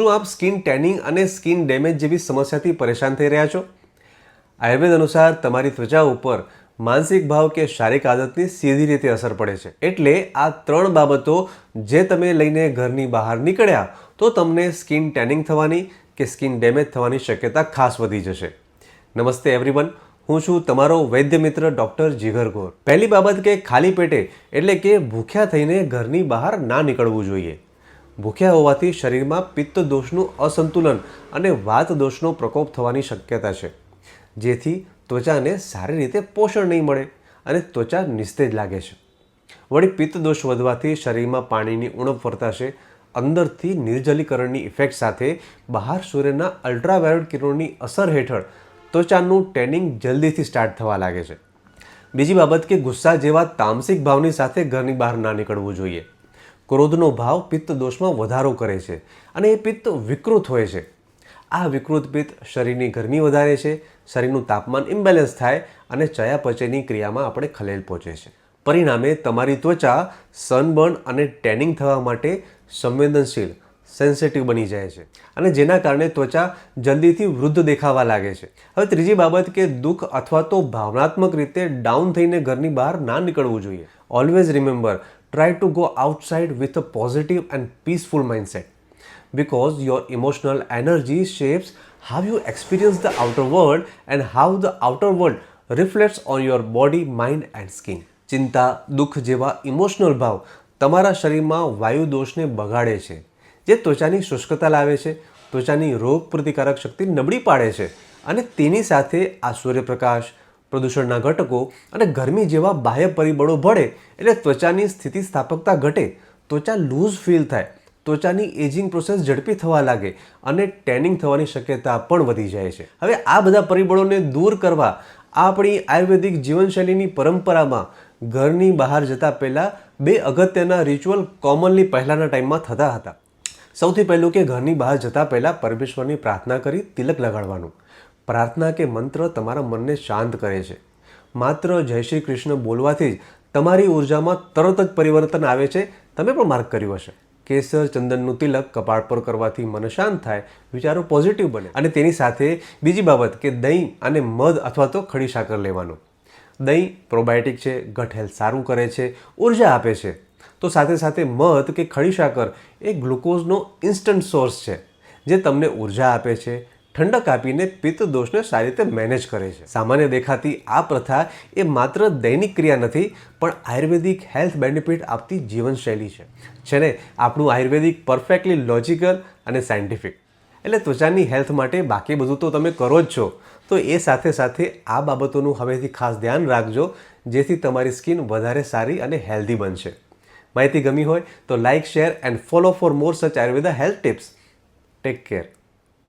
શું આપ skin tanning અને સ્કિન ડેમેજ જેવી સમસ્યાથી પરેશાન થઈ રહ્યા છો? આયુર્વેદ અનુસાર તમારી ત્વચા ઉપર માનસિક ભાવ કે શારીરિક આદતની સીધી રીતે અસર પડે છે. એટલે આ ત્રણ બાબતો જે તમે લઈને ઘરની બહાર નીકળ્યા, તો તમને સ્કિન ટેનિંગ થવાની કે સ્કિન ડેમેજ થવાની શક્યતા ખાસ વધી જશે. નમસ્તે એવરીવન, હું છું તમારો વૈદ્ય મિત્ર ડૉક્ટર જીગર ગોર. પહેલી બાબત કે ખાલી પેટે, એટલે કે ભૂખ્યા થઈને ઘરની બહાર ના નીકળવું જોઈએ. ભૂખ્યા હોવાથી શરીરમાં પિત્ત દોષનું અસંતુલન અને વાત દોષનો પ્રકોપ થવાની શક્યતા છે. જેથી ત્વચાને સારી રીતે પોષણ નહીં મળે અને ત્વચા નિસ્તેજ લાગે છે. વળી પિત્ત દોષ વધવાથી શરીરમાં પાણીની ઉણપ વર્તાશે, અંદરથી નિર્જલીકરણની ઇફેક્ટ સાથે બહાર સૂર્યના અલ્ટ્રાવાયોલેટ કિરણોની અસર હેઠળ ત્વચાનું ટેનિંગ જલ્દીથી સ્ટાર્ટ થવા લાગે છે. બીજી બાબત કે ગુસ્સા જેવા તામસિક ભાવની સાથે ઘરની બહાર ના નીકળવું જોઈએ. ક્રોધનો ભાવ પિત્ત દોષમાં વધારો કરે છે અને એ પિત્ત વિકૃત હોય છે. આ વિકૃત પિત્ત શરીરની ગરમી વધારે છે, શરીરનું તાપમાન ઇમ્બેલેન્સ થાય અને ચયાપચયની ક્રિયામાં આપણે ખલેલ પહોંચે છે. પરિણામે તમારી ત્વચા સનબર્ન અને ટેનિંગ થવા માટે સંવેદનશીલ સેન્સિટિવ બની જાય છે અને જેના કારણે ત્વચા જલ્દીથી વૃદ્ધ દેખાવા લાગે છે. હવે ત્રીજી બાબત કે દુઃખ અથવા તો ભાવનાત્મક રીતે ડાઉન થઈને ઘરની બહાર ના નીકળવું જોઈએ. Always remember try to go outside with a positive and peaceful mindset because your emotional energy shapes how you experience the outer world and how the outer world reflects on your body, mind and skin. ચિંતા દુઃખ જેવા emotional ભાવ તમારા શરીરમાં વાયુ દોષને બગાડે છે જે ત્વચાની શુષ્કતા લાવે છે ત્વચાની રોગ પ્રતિકારક શક્તિ નબળી પાડે છે અને તેની સાથે આ સૂર્યપ્રકાશ પ્રદૂષણના ઘટકો અને ગરમી જેવા બાહ્ય પરિબળો ભળે એટલે ત્વચાની સ્થિતિસ્થાપકતા ઘટે. ત્વચા લૂઝ ફીલ થાય. ત્વચાની એજિંગ પ્રોસેસ ઝડપી થવા લાગે અને ટેનિંગ થવાની શક્યતા પણ વધી જાય છે. હવે આ બધા પરિબળોને દૂર કરવા આપણી આયુર્વેદિક જીવનશૈલીની પરંપરામાં ઘરની બહાર જતા પહેલાં બે અગત્યના રિચ્યુઅલ કોમનલી પહેલાંના ટાઈમમાં થતા હતા. સૌથી પહેલું કે ઘરની બહાર જતા પહેલાં પરમેશ્વરની પ્રાર્થના કરી તિલક લગાડવાનું. પ્રાર્થના કે મંત્ર તમારા મનને શાંત કરે છે. માત્ર જય શ્રી કૃષ્ણ બોલવાથી જ તમારી ઉર્જામાં તરત જ પરિવર્તન આવે છે. તમે પણ માર્ક કર્યું હશે. કેસર, ચંદનનું તિલક કપાળ પર કરવાથી મન શાંત થાય, વિચારો પોઝિટિવ બને. અને તેની સાથે બીજી બાબત કે દહીં અને મધ અથવા તો ખડી સાકર લેવાનું. દહીં પ્રોબાયોટિક છે ગટ હેલ્થ સારું કરે છે, ઊર્જા આપે છે. તો સાથે સાથે મધ કે ખડી સાકર એ ગ્લુકોઝનો ઇન્સ્ટન્ટ સોર્સ છે, જે તમને ઊર્જા આપે છે ઠંડક આપીને પિત્ત દોષને સારી રીતે મેનેજ કરે છે. સામાન્ય દેખાતી આ પ્રથા એ માત્ર દૈનિક ક્રિયા નથી, પણ આયુર્વેદિક હેલ્થ બેનિફિટ આપતી જીવનશૈલી છે. છે ને આપણું આયુર્વેદિક પરફેક્ટલી લોજિકલ અને સાયન્ટિફિક. એટલે ત્વચાની હેલ્થ માટે બાકી બધું તો તમે કરો જ છો. તો એ સાથે સાથે આ બાબતોનું હવેથી ખાસ ધ્યાન રાખજો, જેથી તમારી સ્કિન વધારે સારી અને હેલ્ધી બનશે. માહિતી ગમી હોય તો like share and follow for more such Ayurveda health tips. Take care.